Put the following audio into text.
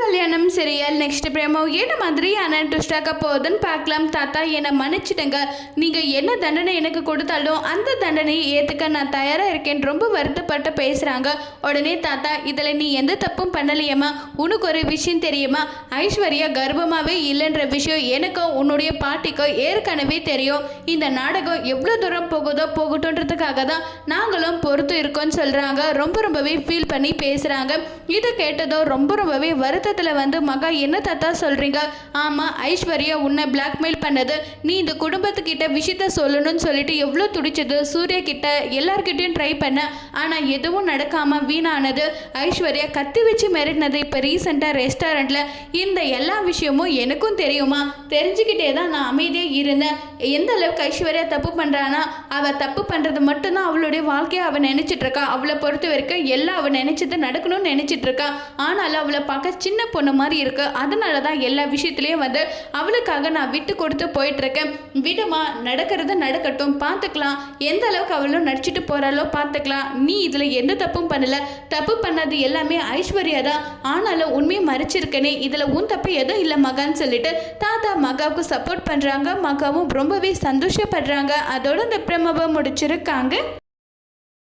கல்யாணம் serial next பிரேமோ என்ன மாதிரியான ட்விஸ்டாக்க போகுதுன்னு பார்க்கலாம். தாத்தா என்னை மன்னிச்சிடுங்க. நீங்கள் என்ன தண்டனை எனக்கு கொடுத்தாலும் அந்த தண்டனையை ஏற்றுக்க நான் தயாராக இருக்கேன் ரொம்ப வருத்தப்பட்டு பேசுகிறாங்க உடனே தாத்தா இதில் நீ எந்த தப்பும் பண்ணலையம்மா. உனக்கு ஒரு விஷயம் தெரியுமா? ஐஸ்வர்யா கர்ப்பமாகவே இல்லைன்ற விஷயம் எனக்கும் உன்னுடைய பாட்டிக்கோ ஏற்கனவே தெரியும். இந்த நாடகம் எவ்வளோ தூரம் போகுதோ போகட்டுன்றதுக்காக தான் நாங்களும் பொறுத்து இருக்கோம்னு சொல்கிறாங்க ரொம்ப ரொம்பவே ஃபீல் பண்ணி பேசுகிறாங்க இதை கேட்டதோ ரொம்ப ரொம்பவே வருத்தத்தில் வந்து மகா என்ன தாத்தா சொல்கிறீங்க ஆமாம் ஐஸ்வர்யா உன்னை பிளாக்மெயில் பண்ணது. நீ இந்த குடும்பத்துக்கிட்ட விஷயத்த சொல்லணும்னு சொல்லிட்டு எவ்வளோ துடிச்சது? சூர்யா கிட்ட எல்லார்கிட்டையும் ட்ரை பண்ண. ஆனால் எதுவும் நடக்காமல் வீணானது. ஐஸ்வர்யா கத்தி வச்சு மிரட்டினது இப்போ ரீசெண்டாக ரெஸ்டாரண்ட்டில் இந்த எல்லா விஷயமும் எனக்கும் தெரியுமா? தெரிஞ்சுக்கிட்டே தான் நான் அமைதியாக இருந்தேன். எந்த அளவுக்கு ஐஸ்வர்யா தப்பு பண்ணுறானா அவள் தப்பு பண்ணுறது மட்டும்தான் அவளுடைய வாழ்க்கையை அவள் நினச்சிட்ருக்கா இருக்கா. அவளை பொறுத்த வரைக்கும் எல்லாம் அவள் நினச்சது நடக்கணும்னு நினச்சிட்ருக்கா இருக்கா. ஆனாலும் அவளை பார்க்க சின்ன பொண்ணு மாதிரி இருக்கு. அதனால தான் எல்லா விஷயத்துலேயும் வந்து அவளுக்காக நான் விட்டு கொடுத்து போயிட்டுருக்கேன். விடுமா நடக்கிறது நடக்கட்டும் பார்த்துக்கலாம் எந்த அளவுக்கு அவளும் நடிச்சிட்டு போகிறாளோ பார்த்துக்கலாம் நீ இதில் எந்த தப்பும் பண்ணல. தப்பு பண்ணது எல்லாமே ஐஸ்வர்யா தான். ஆனாலும் உண்மையை மறைச்சிருக்கனே. இதில் உன் தப்பு எதுவும் இல்லை மகான்னு சொல்லிட்டு தாத்தா மகாவுக்கு சப்போர்ட் பண்ணுறாங்க மகாவும் ரொம்பவே சந்தோஷப்படுறாங்க. அதோட இந்த பிரமவை முடிச்சிருக்காங்க.